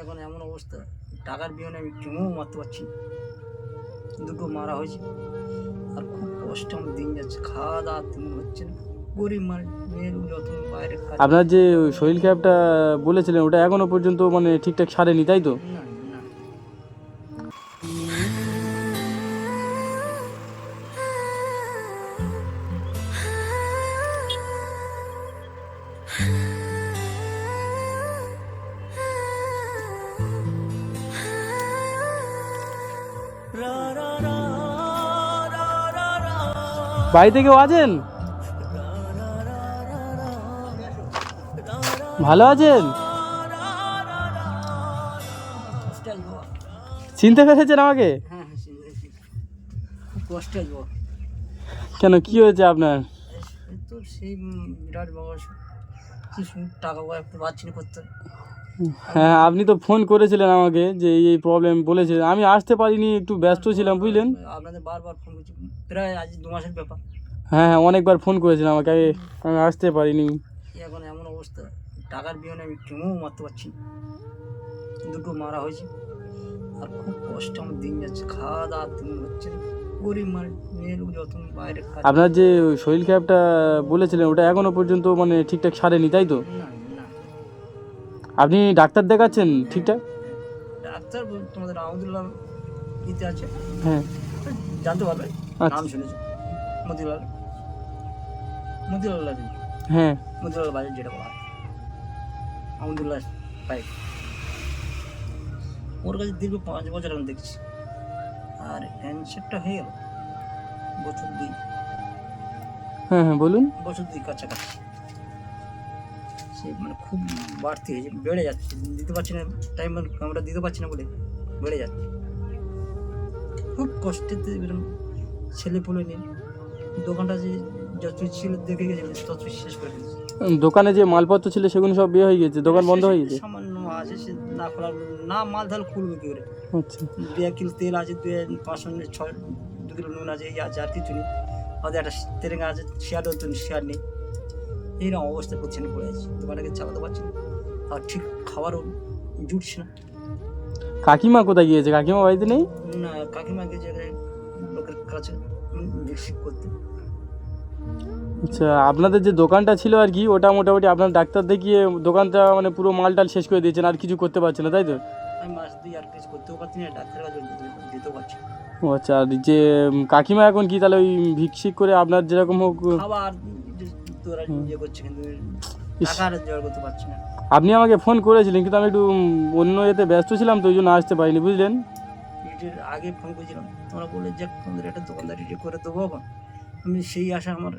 এখন এমন অবস্থা টাকার বিহনে আমি কেমন মারতে পারছি দুটো মারা হয়েছে আর খুব কষ্ট আমার দিন যাচ্ছে খাওয়া দাওয়া তেমন হচ্ছে না। গরিব মানুষ মেয়ের যত বাইরে আপনার যে শরীর ক্যাবটা বলেছিলেন ওটা এখনও পর্যন্ত মানে ঠিকঠাক সারেনি তাই তো? না বাড়িতে কেউ আছেন? ভালো আছেন? চিনতে পেরেছেন আমাকে? কেন, কি হয়েছে আপনার? তো সেই বিরাট বাবা টাকা পয়সা একটু পাচ্ছি না করতে। হ্যাঁ আপনি তো ফোন করেছিলেন আমাকে যে এই প্রবলেম বলেছিলেন আমি আসতে পারিনি একটু ব্যস্ত ছিলাম বুঝলেন? আপনাদের বারবার ফোন করছি। প্রায় আজ দু মাসের ব্যাপার। হ্যাঁ হ্যাঁ অনেকবার ফোন করেছিলেন আমাকে আমি আসতে পারিনি। এখন এমন অবস্থা। টাকার বিহনে আমি কেমন মারতে পারছি দুটো মারা হয়েছে। আর খুব কষ্ট আমার দিন যাচ্ছে। খাওয়া দাওয়া তেমন হচ্ছে গরিব মেয়ের যত বাইরে আপনার যে শরীর ক্যাবটা বলেছিলেন ওটা এখনও পর্যন্ত মানে ঠিকঠাক সারেনি তাই তো? না আপনি ডাক্তার দেখাচ্ছেন ঠিকঠাক? ডাক্তার তোমাদের আহমদুল্লাহ ইতে আছে। হ্যাঁ। জানতে পারবে? আচ্ছা। নাম শুনেছি? মতিলাল। মতিলাল হ্যাঁ। মতিলাল বাজার যেটা বলা হয়। আহমদুল্লাহ পাইপ ওর কাছে দীর্ঘ পাঁচ বছর আমি দেখছি। আর হ্যান্ডশেপটা হয়ে গেল। বছর দুই। হ্যাঁ হ্যাঁ বলুন। বছর দুই কাছাকাছি। সে মানে খুব বাড়তি হয়েছে বেড়ে যাচ্ছে দিতে পারছি না টাইম আমরা দিতে পারছি না বলে বেড়ে যাচ্ছে। খুব কষ্টেতে এরকম ছেলে পুলে নিয়ে দোকানটা যে যত ছিল দেখে গেছে তত শেষ করে দিয়েছে। দোকানে যে মালপত্র ছিল সেগুলো সব বিয়ে হয়ে গেছে দোকান বন্ধ হয়ে গেছে? সামান্য আছে সে না খোলা না মাল তাহলে খুলবে কি করে? আচ্ছা। দু এক কিলো তেল আছে দু এক পাঁচশো ছয় দু কিলো নুন আছে এই আছে আর কিছু নেই। আমাদের একটা তেরেঙ্গা আছে শেয়ার হতো শেয়ার নেই। এইরকম অবস্থা পড়ছে পড়ে আছে। দোকানটাকে চালাতে পারছি না। আর ঠিক খাবারও জুটছে না। কাকিমা কোথায় গিয়েছে? কাকিমা বাড়িতে নেই? না কাকিমাকে যে লোকের কাছে রিসিভ করতে। আচ্ছা আপনাদের যে দোকানটা ছিল আর কি ওটা মোটামুটি আপনার ডাক্তার দেখিয়ে দোকানটা মানে পুরো মালটাল শেষ করে দিয়েছেন আর কিছু করতে পারছেন না তাই তো? আমি মাস দিয়ে আর কিছু করতেও পারছি না ডাক্তারের কাছে দিতে- পারছি ও আচ্ছা আর যে কাকিমা এখন কি তাহলে ওই ভিক্ষিক করে আপনার যেরকম হোক খাবার যে তোরা ইয়ে করছে কিন্তু টাকা আর জোগাড় করতে পারছি না। আপনি আমাকে ফোন করেছিলেন কিন্তু আমি একটু অন্য এতে ব্যস্ত ছিলাম তো ওই জন্য আসতে পারিনি বুঝলেন? এটার আগে ফোন করেছিলাম। তোমরা বলে যে তোমাদের একটা দোকানদারি করে দেবো এখন। আমি সেই আশা আমার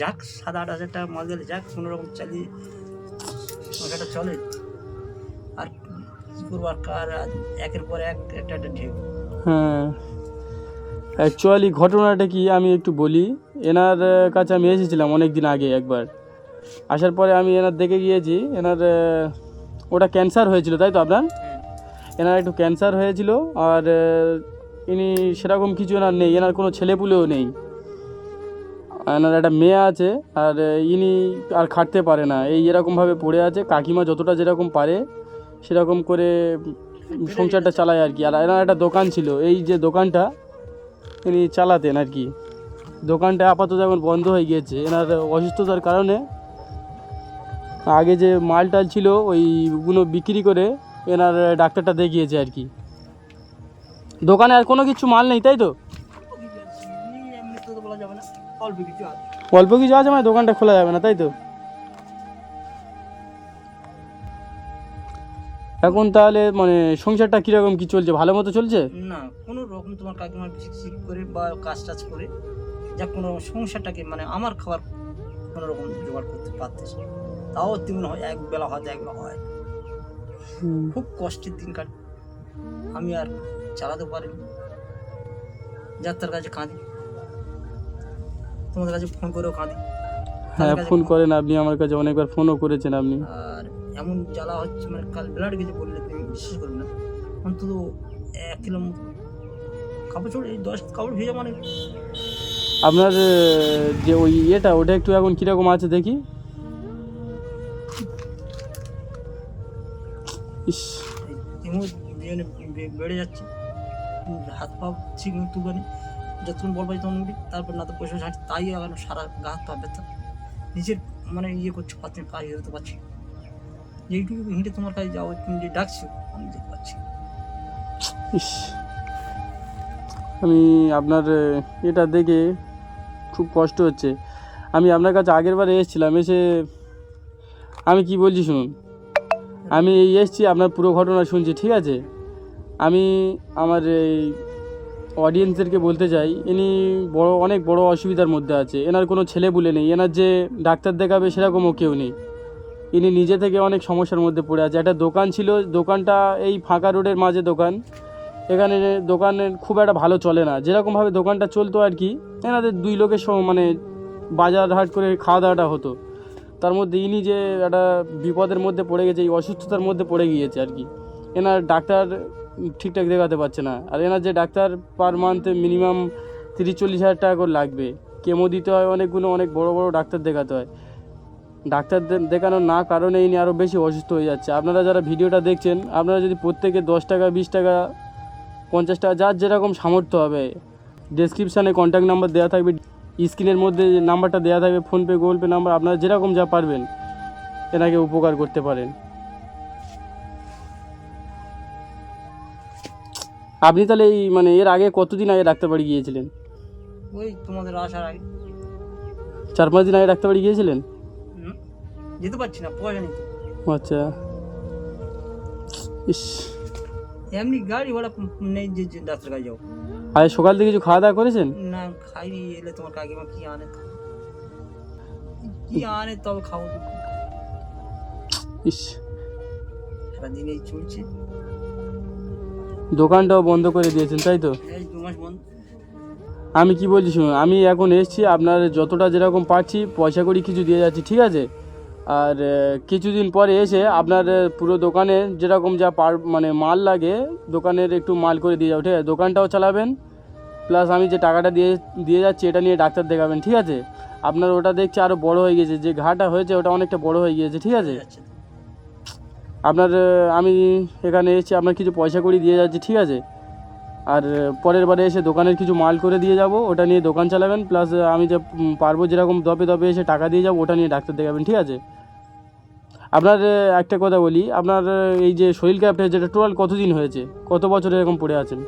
যাক সাত আট হাজার টাকা মাল দিলে যাক কোনো রকম চালিয়ে সংসারটা চলে। আর কী করব আর কার আর একের পর এক একটা একটা ঢেউ। হ্যাঁ। অ্যাকচুয়ালি ঘটনাটা কি আমি একটু বলি। এনার কাছে আমি এসেছিলাম অনেক দিন আগে একবার। আসার পরে আমি এনার দেখে গিয়েছি, এনার ওটা ক্যান্সার হয়েছিল, তাই তো আপনার এনার একটু ক্যান্সার হয়েছিল আর ইনি সেরকম কিছু এনার নেই, এনার কোনো ছেলেপুলেও নেই। এনার একটা মেয়ে আছে আর ইনি আর খাটতে পারে না। এই এরকমভাবে পড়ে আছে, কাকিমা যতটা যেরকম পারে, সেরকম করে সংসারটা চালায় আর কি। আর এনার একটা দোকান ছিল, এই যে দোকানটা ইনি চালাতেন আর কি। দোকানটা আপাতত এখন বন্ধ হয়ে গিয়েছে। এনার অসুস্থতার কারণে আগে যে মাল টাল ছিল, ওইগুলো বিক্রি করে এনার ডাক্তারটা দেখিয়েছে আর কি। দোকানে আর কোনো কিছু মাল নেই, তাই তো? অল্প কিছু আছে মানে দোকানটা খোলা যাবে না, তাই তো? এখন তাহলে মানে সংসারটা কীরকম কি চলছে? ভালো মতো চলছে? না, কোনো রকম তোমার কাকিমার করে বা কাজ টাজ করে যা কোনো সংসারটাকে মানে আমার খাবার কোনো রকম জোগাড় করতে পারতেছে না। তাও তেমন হয় এক বেলা হয় এক বেলা হয়। খুব কষ্টের দিন কাটে। আমি আর চালাতে পারিনি। যাত্রার কাছে কাঁদি। তোমাদের কাছে ফোন করেও কাঁদি। হ্যাঁ ফোন করেন আপনি আমার কাছে অনেকবার ফোনও করেছেন আপনি। আর এমন জ্বালা হচ্ছে মানে কাল ব্লাড কিছু বললে তুমি বিশ্বাস করবে না। অন্তত এক কিলো মতো কাপড় চোপড় এই দশ কাপড় ভেজা মানে আপনার যে ওই ইয়েটা ওটা একটু এখন কীরকম আছে দেখি। ইস। বেড়ে যাচ্ছে। হাত পা ঠিক তুলবানি যতক্ষণ বল পাই তখন তারপর না তো পয়সা ছাড়ছি তাই এখন সারা গা হাত পা ব্যথা। নিজের মানে ইয়ে করছে পাচ্ছি কাজ হতে পারছি। যেইটুকু হিঁটে তোমার কাছে যাও তুমি যে ডাকছো আমি যেতে পারছি ইস। আমি আপনার এটা দেখে খুব কষ্ট হচ্ছে। আমি আপনার কাছে আগের বারে এসেছিলাম, এসে আমি কি বলছি শুনুন? আমি এই এসেছি, আপনার পুরো ঘটনা শুনছি, ঠিক আছে? আমি আমার এই অডিয়েন্সদেরকে বলতে চাই, ইনি বড়, অনেক বড় অসুবিধার মধ্যে আছে। এনার কোনো ছেলে বলে নেই, এনার যে ডাক্তার দেখাবে সেরকমও কেউ নেই। ইনি নিজে থেকে অনেক সমস্যার মধ্যে পড়ে আছে। একটা দোকান ছিল, দোকানটা এই ফাঁকা রোডের মাঝে দোকান। এখানে দোকানের খুব একটা ভালো চলে না। যেরকমভাবে দোকানটা চলতো আর কি, এনাদের দুই লোকের মানে বাজার হাট করে খাওয়া দাওয়াটা হতো। তার মধ্যে ইনি যে একটা বিপদের মধ্যে পড়ে গেছে, এই অসুস্থতার মধ্যে পড়ে গিয়েছে আর কি। এনার ডাক্তার ঠিকঠাক দেখাতে পারছে না। আর এনার যে ডাক্তার পার মান্থ মিনিমাম তিরিশ চল্লিশ হাজার টাকা করে লাগবে। কেমো দিতে হয় অনেকগুলো, অনেক বড় বড় ডাক্তার দেখাতে হয়। ডাক্তার দেখানোর না কারণে ইনি আরও বেশি অসুস্থ হয়ে যাচ্ছে। আপনারা যারা ভিডিওটা দেখছেন, আপনারা যদি প্রত্যেকে দশ টাকা, বিশ টাকা পঞ্চাশ টাকা যার যেরকম সামর্থ্য হবে। ডেসক্রিপশানে কন্ট্যাক্ট নাম্বার দেওয়া থাকবে স্ক্রিনের মধ্যে যে নাম্বারটা দেওয়া থাকবে ফোনপে গুগল পে নাম্বার আপনারা যেরকম যা পারবেন এনাকে উপকার করতে পারেন। আপনি তাহলে এই মানে এর আগে কতদিন আগে ডাক্তার বাড়ি গিয়েছিলেন? ওই তোমাদের আসার আগে। চার পাঁচ দিন আগে ডাক্তার বাড়ি গিয়েছিলেন যেতে পারছি না পয়সা আচ্ছা। ইস। এমনি গাড়ি ভাড়া নেই যে ডাক্তার কাছে যাও। আজ সকাল থেকে কিছু খাওয়া দাওয়া করেছেন? না খাইনি এলে তোমার কাকিমা কি আনে। কি আনে তবে খাব। ইস। সারাদিন এই চলছে। দোকানটাও বন্ধ করে দিয়েছেন তাই তো? এই দু মাস বন্ধ। আমি কি বলছি শুনুন আমি এখন এসেছি আপনার যতটা যেরকম পাচ্ছি পয়সা করি কিছু দিয়ে যাচ্ছি ঠিক আছে? আর কিছুদিন পরে এসে আপনার পুরো দোকানে যেরকম যা পার মানে মাল লাগে দোকানের একটু মাল করে দিয়ে যাও ঠিক আছে? দোকানটাও চালাবেন প্লাস আমি যে টাকাটা দিয়ে দিয়ে যাচ্ছি এটা নিয়ে ডাক্তার দেখাবেন ঠিক আছে? আপনার ওটা দেখছি আরও বড় হয়ে গেছে যে ঘাটা হয়েছে ওটা অনেকটা বড় হয়ে গিয়েছে ঠিক আছে? আপনার আমি এখানে এসেছি আপনার কিছু পয়সা করি দিয়ে যাচ্ছি ঠিক আছে? আর পরের বারে এসে দোকানের কিছু মাল করে দিয়ে যাব ওটা নিয়ে দোকান চালাবেন প্লাস আমি যে পারব যেরকম দপে দপে এসে টাকা দিয়ে যাব ওটা নিয়ে ডাক্তার দেখাবেন ঠিক আছে? আপনার একটা কথা বলি আপনার এই যে শরীর খারাপটা যেটা টোটাল কতদিন হয়েছে? কত বছর এরকম পড়ে আছেন?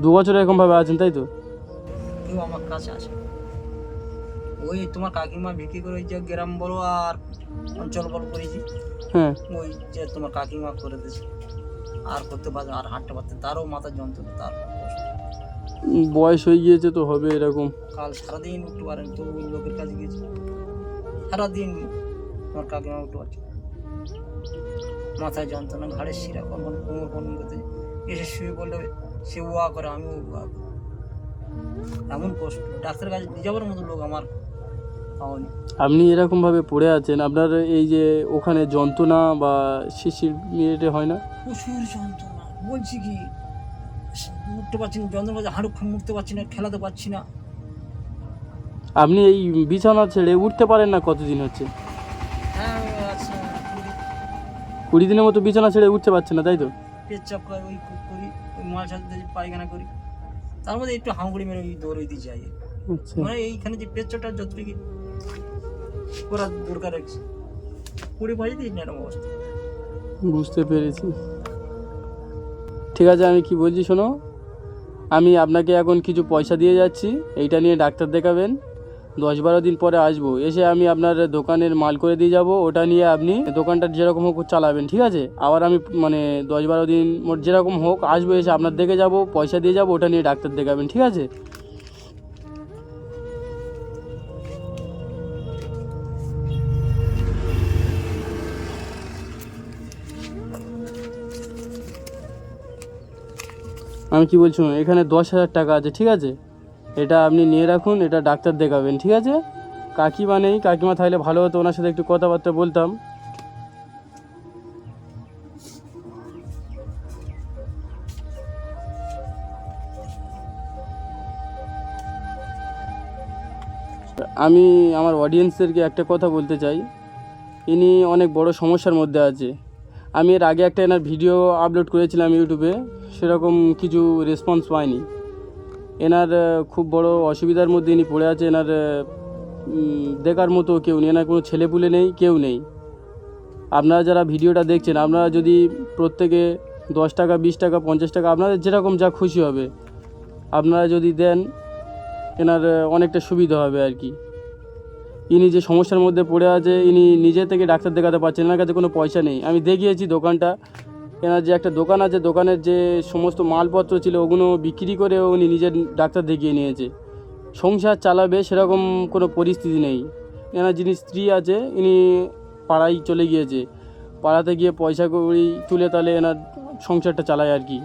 দু বছর। এরকমভাবে আছেন তাই তো? কেউ আমার কাছে আসে ওই তোমার কাকিমা বিক্রি করে যে গ্রাম বলো আর অঞ্চল বলো করেছি। হ্যাঁ। ওই যে তোমার কাকিমা করে দিয়েছে। আর করতে পারছে আর হাঁটতে পারতে তারও মাথার যন্ত্রণা তার বয়স হয়ে গিয়েছে তো হবে এরকম। কাল সারাদিন উঠতে পারেন তো লোকের কাছে গেছে সারাদিন তোমার কাকিমা উঠতে পারছে। মাথায় যন্ত্রণা ঘাড়ের শিরা কখন কোমর কখন করতে এসে শুয়ে বললে সে উয়া করে আমিও করি। এমন কষ্ট। ডাক্তার কাছে যাওয়ার মতো লোক আমার পাওনি। আপনি এরকমভাবে পড়ে আছেন আপনার এই যে ওখানে যন্ত্রণা বা শিশির ইয়েটে হয় না? প্রচুর যন্ত্রণা। বলছি কি উঠতে পারছি না যন্ত্রণা পাচ্ছে হাঁটু মুড়তে পারছি না খেলাতে পারছি না। আপনি এই বিছানা ছেড়ে উঠতে পারেন না কতদিন হচ্ছে? হ্যাঁ আচ্ছা কুড়ি কুড়ি দিনের মতো বিছানা ছেড়ে উঠতে পারছেন না তাই তো? পেচ্ছাপ করে ওই করি ওই মাল সাথে পায়খানা করি। তার মধ্যে একটু হাঁকুড়ি মেরে ওই দৌড়ই দিয়ে যাই। আচ্ছা। মানে এইখানে যে পেচ্ছটা যতটুকু বুঝতে পেরেছি। ঠিক আছে, আমি কি বলছি শোনো? আমি আপনাকে এখন কিছু পয়সা দিয়ে যাচ্ছি, এইটা নিয়ে ডাক্তার দেখাবেন। দশ বারো দিন পরে আসব। এসে আমি আপনার দোকানের মাল করে দিয়ে যাব। ওটা নিয়ে আপনি দোকানটা যেরকম হোক চালাবেন, ঠিক আছে? আবার আমি মানে দশ বারো দিন যেরকম হোক, আসব, এসে আপনার দেখে যাব, পয়সা দিয়ে যাব, ওটা নিয়ে ডাক্তার দেখাবেন, ঠিক আছে? আমি কি বলছি এখানে দশ হাজার টাকা আছে, ঠিক আছে? এটা আপনি নিয়ে রাখুন, এটা ডাক্তার দেখাবেন, ঠিক আছে? কাকিমা নেই, কাকিমা থাকলে ভালো হতো, ওনার সাথে একটু কথাবার্তা বলতাম। আমি আমার অডিয়েন্সদেরকে একটা কথা বলতে চাই। ইনি অনেক বড় সমস্যার মধ্যে আছে। আমি এর আগে একটা এনার ভিডিও আপলোড করেছিলাম ইউটিউবে সেরকম কিছু রেসপন্স পাইনি। এনার খুব বড় অসুবিধার মধ্যে ইনি পড়ে আছে, এনার দেখার মতো কেউ নেই, এনার কোনো ছেলেপুলে নেই, কেউ নেই। আপনারা যারা ভিডিওটা দেখছেন, আপনারা যদি প্রত্যেকে দশ টাকা, বিশ টাকা, পঞ্চাশ টাকা, আপনাদের যেরকম যা খুশি হবে, আপনারা যদি দেন, এনার অনেকটা সুবিধা হবে আর কি। ইনি যে সমস্যার মধ্যে পড়ে আছে, ইনি নিজে থেকে ডাক্তার দেখাতে পারছেন এনার কাছে কোনো পয়সা নেই। আমি দেখিয়েছি দোকানটা। এনার যে একটা দোকান আছে, দোকানের যে সমস্ত মালপত্র ছিল, ওগুলো বিক্রি করে উনি নিজের ডাক্তার দেখিয়ে নিয়েছে। সংসার চালাবে সেরকম কোনো পরিস্থিতি নেই। এনার যিনি স্ত্রী আছে, ইনি পাড়ায় চলে গিয়েছে। পাড়াতে গিয়ে পয়সা কড়ি তুলে তাহলে এনার সংসারটা চালায় আর কি।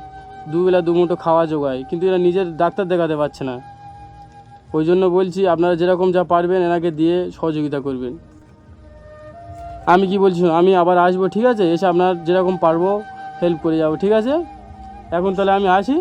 দুবেলা দুমুঠো খাওয়া জোগায় কিন্তু এরা নিজের ডাক্তার দেখাতে পারছে না। ওই জন্য বলছি আপনারা যেরকম যা পারবেন এনাকে দিয়ে সহযোগিতা করবেন। আমি কি বলছি আমি আবার আসব, ঠিক আছে? এসে আপনার যেরকম পারব হেল্প করে যাব, ঠিক আছে? এখন তাহলে আমি আসি।